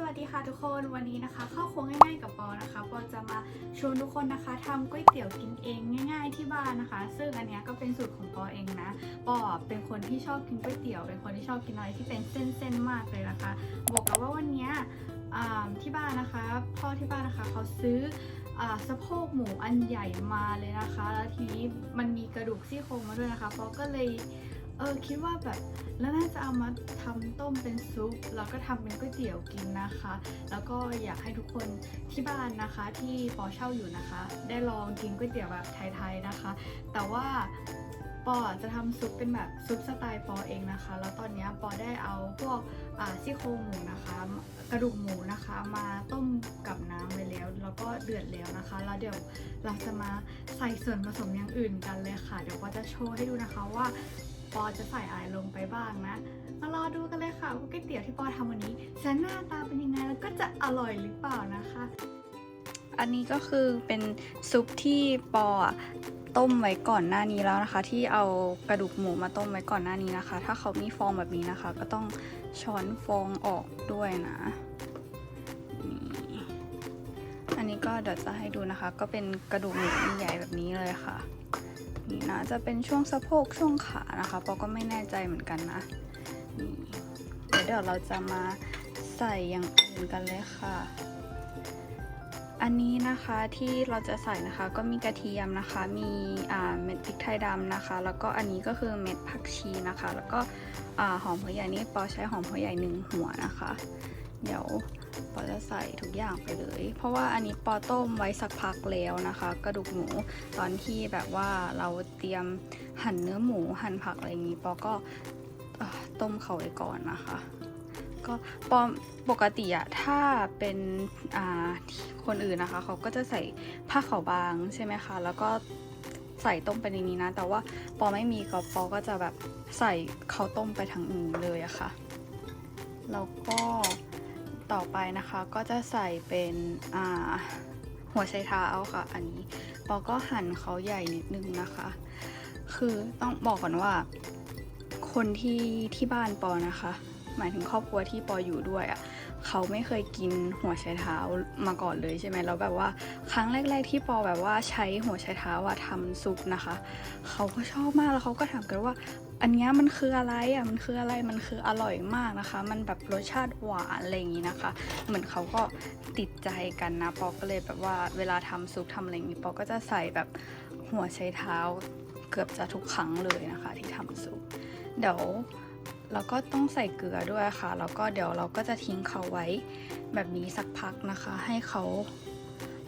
สวัสดีค่ะทุกคนวันนี้นะคะ เข้าครัวง่ายๆกับปอนะคะปอจะมาชวนทุกคนนะคะทำก๋วยเตี๋ยวกินเองง่าย ๆที่บ้านนะคะ ซึ่งอันนี้ก็เป็นสูตรของปอเองนะปอเป็นคนที่ชอบกินก๋วยเตี๋ยว เป็นคนที่ชอบกินอะไรที่เป็นเส้นๆมากเลยนะคะบวกกับว่าวันนี้ที่บ้านนะคะพ่อที่บ้านนะคะเขาซื้อสะโพกหมูอันใหญ่มาเลยนะคะ แล้วทีนี้มันมีกระดูกซี่โครงมาด้วยนะคะปอก็เลย เออคิดว่าแบบแล้วน่าจะเอามาทำต้มเป็นซุป แล้วก็ทำเป็นก๋วยเตี๋ยวกินนะคะ แล้วก็อยากให้ทุกคนที่บ้านนะคะที่ปอเช่าอยู่นะคะ ได้ลองกินก๋วยเตี๋ยวแบบไทยๆนะคะ แต่ว่าปอจะทำซุปเป็นแบบซุปสไตล์ปอเองนะคะ แล้วตอนนี้ปอได้เอาพวกอ่าซี่โครงหมูนะคะ กระดูกหมูนะคะ มาต้มกับน้ำไปแล้ว แล้วก็เดือดแล้วนะคะ แล้วเดี๋ยวเราจะมาใส่ส่วนผสมอย่างอื่นกันเลยค่ะ เดี๋ยวปอจะโชว์ให้ดูนะคะว่า ปอจะใส่อะไรลงไปบ้างนะมารอดูกันเลยค่ะว่าก๋วยเตี๋ยวที่ปอทำวันนี้จะหน้าตาเป็นยังไงแล้วก็จะอร่อยหรือเปล่านะคะ อันนี้ก็คือเป็นซุปที่ปอต้มไว้ก่อนหน้านี้แล้วนะคะ ที่เอากระดูกหมูมาต้มไว้ก่อนหน้านี้นะคะ ถ้าเขามีฟองแบบนี้นะคะ ก็ต้องช้อนฟองออกด้วยนะนี่อันนี้ก็เดี๋ยวจะให้ดูนะคะ ก็เป็นกระดูกหมูใหญ่แบบนี้เลยค่ะ นี่นะจะเป็นช่วงสะโพกช่วงขานะคะปอก็ไม่แน่ใจเหมือนกันนะนี่เดี๋ยวเราจะมาใส่อย่างอื่นกันเลยค่ะ อันนี้นะคะที่เราจะใส่นะคะก็มีกระเทียมนะคะ มีอ่าเม็ดพริกไทยดำนะคะ แล้วก็อันนี้ก็คือเม็ดผักชีนะคะ แล้วก็อ่าหอมหัวใหญ่นี่ปอใช้หอมหัวใหญ่หนึ่งหัวนะคะ เดี๋ยวปอจะใส่ทุกอย่างไปเลย เพราะว่าอันนี้ปอต้มไว้สักพักแล้วนะคะ กระดูกหมูตอนที่แบบว่าเราเตรียมหั่นเนื้อหมูหั่นผักอะไรอย่างนี้ปอก็ต้มเขาไว้ก่อนนะคะ ก็ปอปกติอะถ้าเป็นคนอื่นนะคะ เขาก็จะใส่ผ้าขาวบางใช่ไหมคะ แล้วก็ใส่ต้มไปในนี้นะ แต่ว่าปอไม่มีก็ปอก็จะแบบใส่ข้าวต้มไปทั้งนี้เลยอะค่ะ แล้วก็ ต่อไปนะคะก็จะใส่เป็นหัวไชเท้าค่ะ อันนี้ปอก็หั่นเขาใหญ่นิดนึงนะคะ คือต้องบอกก่อนว่า คนที่ที่บ้านปอนะคะ หมายถึงครอบครัวที่ปออยู่ด้วยอะ่ะ เขาไม่เคยกินหัวไชเท้ามาก่อนเลยใช่ไหมแล้วแบบว่าครั้งแรก ๆ ที่ปอแบบว่าใช้หัวไชเท้าอะทำซุปนะคะ เขาก็ชอบมากแล้วเขาก็ถามกันว่า อันนี้มันคืออะไรอะมันคืออะไรมันคืออร่อยมากนะคะ มันแบบรสชาติหวานอะไรอย่างนี้นะคะ เหมือนเขาก็ติดใจกันนะปอก็เลยแบบว่าเวลาทำซุปทำอะไรอย่างนี้ปอก็จะใส่แบบหัวไชเท้าเกือบจะทุกครั้งเลยนะคะ ที่ทำซุปเดี๋ยว แล้วก็ต้องใส่เกลือด้วยค่ะ แล้วก็เดี๋ยวเราก็จะทิ้งเขาไว้แบบนี้สักพักนะคะ ให้เขา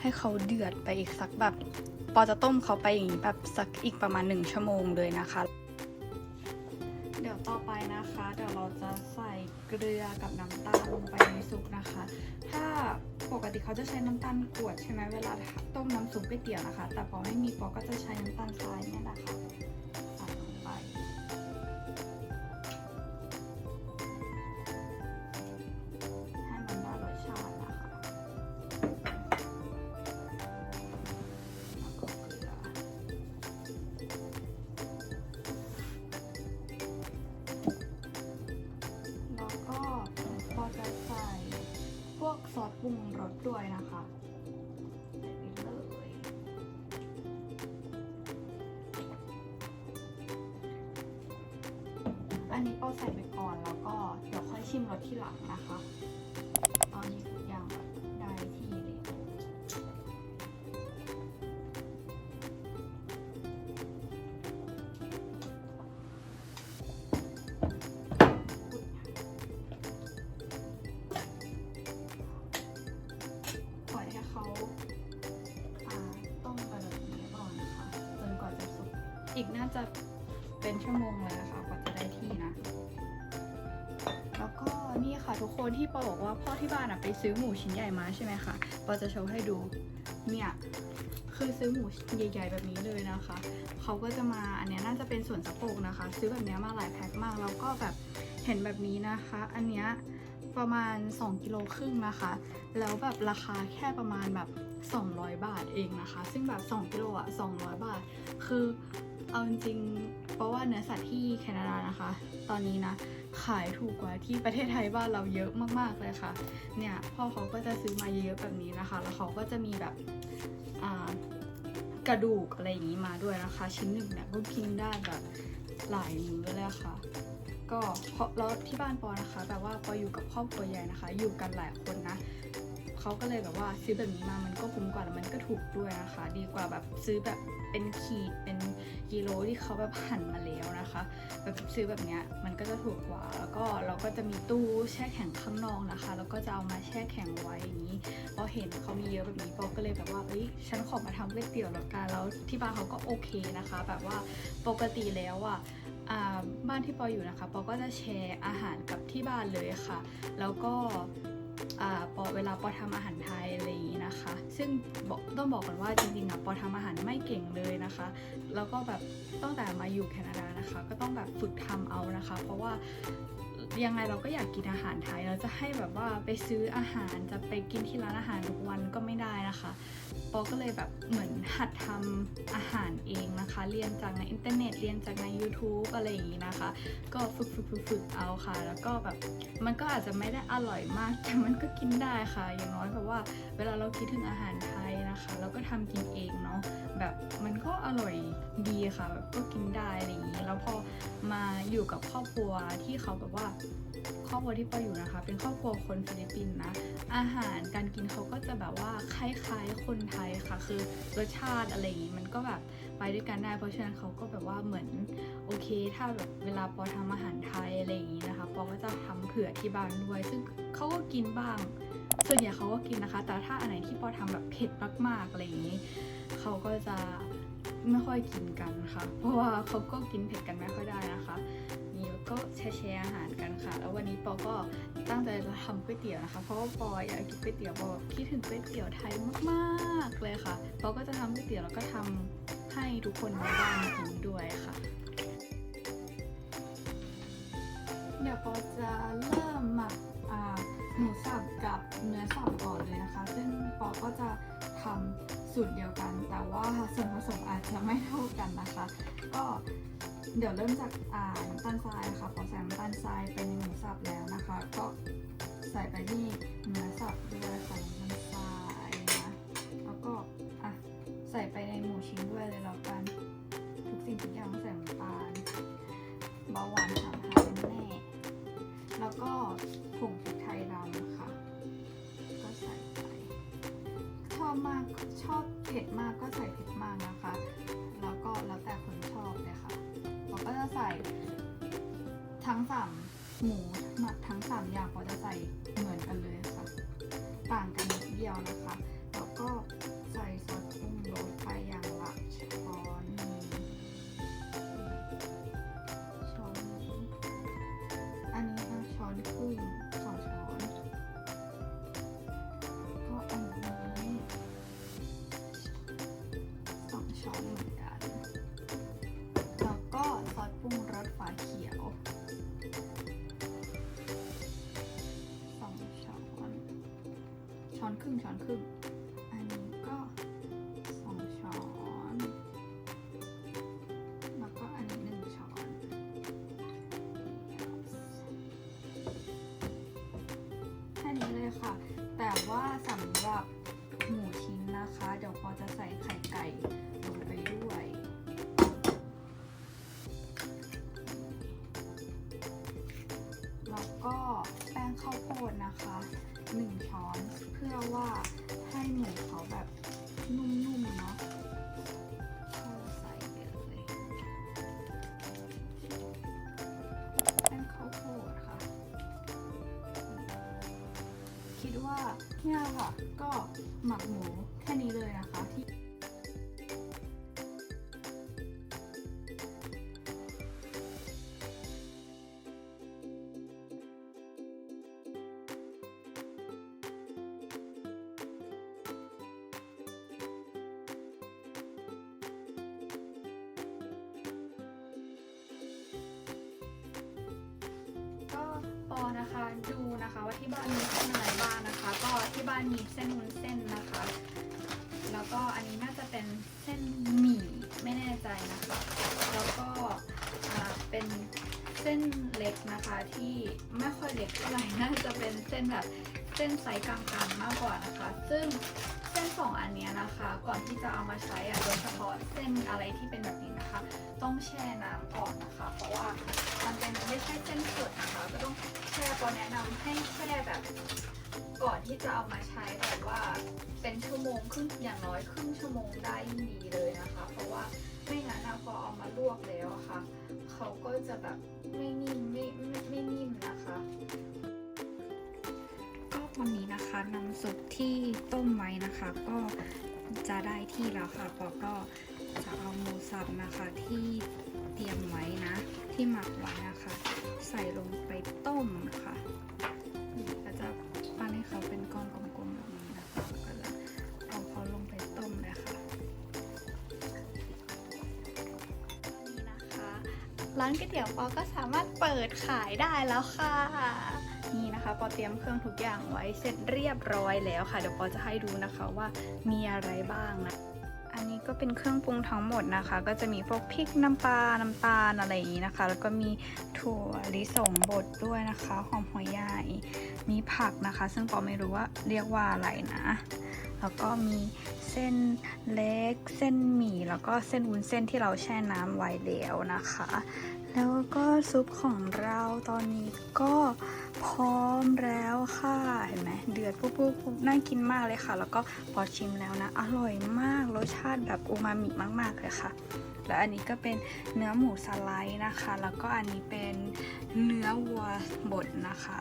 ให้เขาเดือดไปอีกสักแบบปอจะต้มเขาไปอย่างนี้แบบสักอีกประมาณหนึ่งชั่วโมงเลยนะคะ เดี๋ยวต่อไปนะคะ เดี๋ยวเราจะใส่เกลือกับน้ำตาลลงไปในซุปนะคะ ถ้าปกติเขาจะใช้น้ำตาลกวดใช่ไหมเวลาต้มน้ำซุปก๋วยเตี๋ยวนะคะ แต่พอไม่มีปอก็จะใช้น้ำตาลทรายเนี่ยแหละค่ะ ด้วยนะคะเลยอันนี้ก็ใส่ไปก่อนแล้วก็เดี๋ยวค่อยชิมรสที่หลังนะคะ ตอนนี้ทุกอย่าง เป็นชั่วโมงเลยนะคะกว่าจะได้ที่นะ แล้วก็นี่ค่ะทุกคนที่ปอบอกว่าพ่อที่บ้านอะไปซื้อหมูชิ้นใหญ่มาใช่ไหมคะปอจะโชว์ให้ดู เนี่ย คือซื้อหมูใหญ่ ๆ แบบนี้เลยนะคะ เขาก็จะมาอันนี้น่าจะเป็นส่วนสะโพกนะคะ ซื้อแบบนี้มาหลายแพ็คมาก แล้วก็แบบเห็นแบบนี้นะคะ อันเนี้ยประมาณ 2 กิโลครึ่งนะคะ แล้วแบบราคาแค่ประมาณแบบ 200 บาทเองนะคะ ซึ่งแบบ 2 กิโลอะ 200 บาท คือ เอาจริงๆเพราะว่าเนื้อสัตว์ที่แคนาดานะคะ ตอนนี้นะขายถูกกว่าที่ประเทศไทยบ้านเราเยอะมากๆเลยค่ะ เนี่ยพ่อเขาก็จะซื้อมาเยอะๆแบบนี้นะคะ แล้วเขาก็จะมีแบบกระดูกอะไรอย่างนี้มาด้วยนะคะ ชิ้นหนึ่งเนี่ยก็กินได้แบบหลายมื้อเลยค่ะ ก็เพราะแล้วที่บ้านปอนะคะ แบบว่าปออยู่กับครอบครัวใหญ่นะคะ อยู่กันหลายคนนะเขาก็เลยแบบว่าซื้อแบบนี้มามันก็คุ้มกว่าแล้วมันก็ถูกด้วยนะคะ ดีกว่าแบบซื้อแบบเป็นขีดเป็น กิโลที่เขาแบบหั่นมาแล้วนะคะ แบบซื้อแบบเนี้ยมันก็จะถูกกว่า แล้วก็เราก็จะมีตู้แช่แข็งข้างนอกนะคะ แล้วก็จะเอามาแช่แข็งไว้อย่างนี้พอเห็นเขามีเยอะแบบนี้ปอก็เลยแบบว่าเอ้ยฉันขอมาทำก๋วยเตี๋ยวแล้วกันแล้วที่บ้านเขาก็โอเคนะคะ แบบว่าปกติแล้วอะบ้านที่ปออยู่นะคะปอก็จะแชร์อาหารกับที่บ้านเลยค่ะ แล้วก็ ปอเวลาปอทำอาหารไทยอะไรอย่างนี้นะคะ ซึ่งต้องบอกก่อนว่าจริงๆอะปอทำอาหารไม่เก่งเลยนะคะ แล้วก็แบบตั้งแต่มาอยู่แคนาดานะคะ ก็ต้องแบบฝึกทำเอานะคะ เพราะว่ายังไงเราก็อยากกินอาหารไทย เราจะให้แบบว่าไปซื้ออาหารจะไปกินที่ร้านอาหารทุกวันก็ไม่ได้นะคะ ปอก็เลยแบบเหมือนหัดทำอาหารเองนะคะ เรียนจากในอินเทอร์เน็ต เรียนจากใน YouTube อะไรอย่างนี้นะคะ ก็ฝึกฝึกฝึกฝึกเอาค่ะ แล้วก็แบบมันก็อาจจะไม่ได้อร่อยมาก แต่มันก็กินได้ค่ะ อย่างน้อยแบบว่าเวลาเราคิดถึงอาหารไทยนะคะ เราก็ทำกินเองเนาะ แบบมันก็อร่อยดีค่ะ แบบก็กินได้อะไรอย่างนี้ แล้วพอมาอยู่กับครอบครัวที่เขาแบบว่า ครอบครัวที่ปออยู่นะคะ เป็นครอบครัวคนฟิลิปปินส์นะ อาหารการกินเขาก็จะแบบว่าคล้ายๆคนไทยค่ะ คือรสชาติอะไรอย่างนี้มันก็แบบไปด้วยกันได้ เพราะฉะนั้นเขาก็แบบว่าเหมือนโอเค ถ้าแบบเวลาปอทำอาหารไทยอะไรอย่างนี้นะคะ ปอก็จะทำเผื่อที่บ้านด้วย ซึ่งเขาก็กินบ้าง ส่วนใหญ่เขาก็กินนะคะ แต่ถ้าอันไหนที่ปอทำแบบเผ็ดมากๆอะไรอย่างนี้ เขาก็จะไม่ค่อยกินกันค่ะ เพราะว่าเขาก็กินเผ็ดกันไม่ค่อยได้นะคะ ก็แชร์แชร์อาหารกันค่ะ แล้ววันนี้ปอก็ตั้งใจจะทำก๋วยเตี๋ยวนะคะ เพราะว่าปออยากกินก๋วยเตี๋ยวปอคิดถึงก๋วยเตี๋ยวไทยมากๆเลยค่ะปอก็จะทำก๋วยเตี๋ยวแล้วก็ทำให้ทุกคนในบ้านกินด้วยค่ะ เดี๋ยวปอจะเริ่มหมักหมูสับกับเนื้อสับก่อนเลยนะคะ ซึ่งปอก็จะทำสูตรเดียวกัน แต่ว่าส่วนผสมอาจจะไม่เท่ากันนะคะ ก็ เดี๋ยวเริ่มจากอ่าน้ำตาลทรายค่ะพอใส่น้ำตาลทรายไปในหมูสับแล้วนะคะ ก็ใส่ไปที่เนื้อสับด้วยค่น้ำตาลทรายนะแล้วก็อะใส่ไปในหมูชิ้นด้วยเลยแล้วกันทุกสิ่งทุกอย่างใส่น้ำตาลเบาหวานถามหายแน่แล้วก็ผงพริกไทยดำค่ะ ก็ใส่ไปชอบมากชอบเผ็ดมากก็ใส่เผ็ดมากนะคะ ทั้งสามหมูหมักทั้งสามอย่างเราจะใส่เหมือนกันเลยค่ะ ต่างกันนิดเดียวนะคะ ช้อน คิดว่าเนี่ยค่ะ ก็หมักหมูแค่นี้เลยนะคะที่ นะคะดูนะคะว่าที่บ้านมีเส้นอะไรบ้างนะคะ ก็ที่บ้านมีเส้นวุ้นเส้นนะคะ แล้วก็อันนี้น่าจะเป็นเส้นหมี่ไม่แน่ใจนะคะ แล้วก็เป็นเส้นเล็กนะคะที่ไม่ค่อยเล็กเท่าไหร่น่าจะเป็นเส้นแบบเส้นไซส์กลางๆมากกว่านะคะ ซึ่งเส้นสองอันนี้นะคะ ก่อนที่จะเอามาใช้อะโดยเฉพาะเส้นอะไรที่เป็นแบบนี้นะคะ แช่น้ำก่อนนะคะ เพราะว่ามันเป็นไม่ใช่เส้นสดนะคะ ก็ต้องแช่ปอแนะนำให้แช่แบบ ก่อนที่จะเอามาใช้แบบว่าเป็นชั่วโมงครึ่งอย่างน้อยครึ่งชั่วโมงได้ดีเลยนะคะ เพราะว่าไม่งั้นนะพอเอามาลวกแล้วะค่ะเขาก็จะแบบไม่นิ่มไม่ไม่ไม่นิ่มนะคะก็วันนี้นะคะน้ำซุปที่ต้มไว้นะคะ ก็จะได้ที่แล้วค่ะปอก็ จะเอาหมูสับนะคะที่เตรียมไว้นะ ที่หมักไว้นะคะ ใส่ลงไปต้มค่ะก็จะปั้นให้เขาเป็นก้อนกลมๆแบบนี้นะคะแล้วก็จะเอาเขาลงไปต้มเลยค่ะนี่นะคะ ร้านก๋วยเตี๋ยวปอก็สามารถเปิดขายได้แล้วค่ะนี่นะคะปอเตรียมเครื่องทุกอย่างไว้เสร็จเรียบร้อยแล้วค่ะ เดี๋ยวปอจะให้ดูนะคะว่ามีอะไรบ้างนะ อันนี้ก็เป็นเครื่องปรุงทั้งหมดนะคะ ก็จะมีพวกพริกน้ำปลา น้ำตาลอะไรอย่างนี้นะคะ แล้วก็มีถั่วลิสงบดด้วยนะคะ หอมหัวใหญ่ มีผักนะคะ ซึ่งปอไม่รู้ว่าเรียกว่าอะไรนะ แล้วก็มีเส้นเล็ก เส้นหมี่ แล้วก็เส้นวุ้นเส้นที่เราแช่น้ำไว้แล้วนะคะ แล้วก็ซุปของเราตอนนี้ก็ พร้อมแล้วค่ะ เห็นไหมเดือดปุ๊บปุ๊บปุ๊บน่ากินมากเลยค่ะ แล้วก็พอชิมแล้วนะ อร่อยมากรสชาติแบบอูมามิมากๆเลยค่ะ แล้วอันนี้ก็เป็นเนื้อหมูสไลด์นะคะ แล้วก็อันนี้เป็นเนื้อวัวบดนะคะ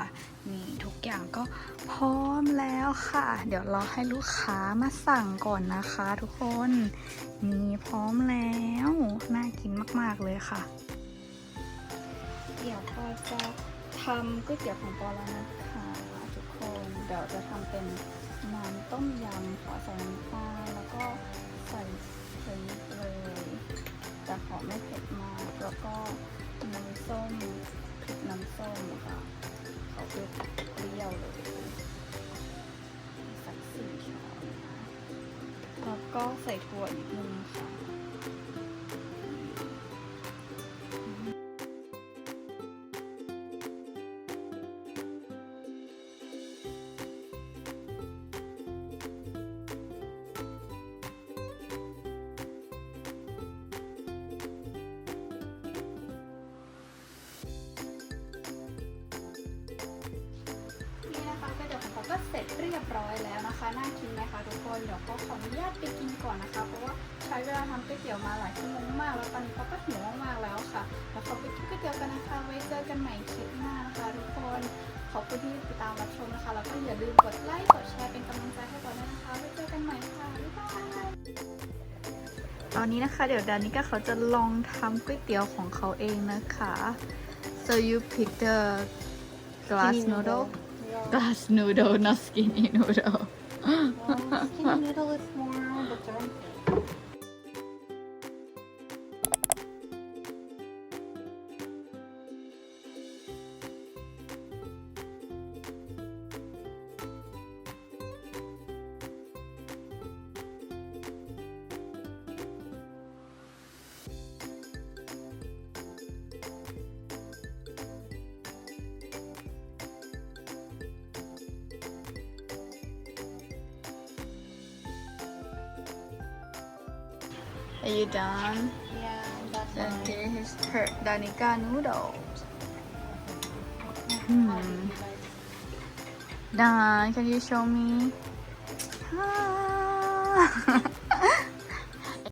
นี่ทุกอย่างก็พร้อมแล้วค่ะ เดี๋ยวรอให้ลูกค้ามาสั่งก่อนนะคะ ทุกคนนี่พร้อมแล้วน่ากินมากๆเลยค่ะ เดี๋ยวพอจะ ทำก๋วยเตี๋ยวของปอแล้วนะคะทุกคนเดี๋ยวจะทำเป็นน้ำต้มยำค่ะใส่น้ำปลาแล้วก็ใส่พริกเลยแต่ขอไม่เผ็ดมากแล้วก็น้ำส้มพริกน้ำส้มค่ะเขาคือเปรี้ยวเลยสักสี่ช้อนแล้วก็ใส่ถั่วนิดนึงค่ะ นะคะน่ากินไหมคะทุกคนเดี๋ยวก็ขออนุญาตไปกินก่อนนะคะ เพราะว่าใช้เวลาทำก๋วยเตี๋ยวมาหลายชั่วโมงมาก แล้วตอนนี้เขาก็หิวมากๆแล้วค่ะแล้วขอไปกินก๋วยเตี๋ยวกันนะคะ ไว้เจอกันใหม่คลิปหน้านะคะทุกคนขอบคุณที่ติดตามรับชมนะคะแล้วก็อย่าลืมกดไลค์กดแชร์เป็นกำลังใจให้ก่อนด้วยนะคะไว้เจอกันใหม่ค่ะบ๊ายบายตอนนี้นะคะเดี๋ยวดานิก้าเขาจะลองทำก๋วยเตี๋ยวของเขาเองนะคะ so you pick the glass Skinny noodle Yeah. glass noodle not skinny noodle Can you noodle is more butter? Are you done Yeah, that's fine. Okay here's her Danica noodles Hmm. hmm. Dan can you show me Ah.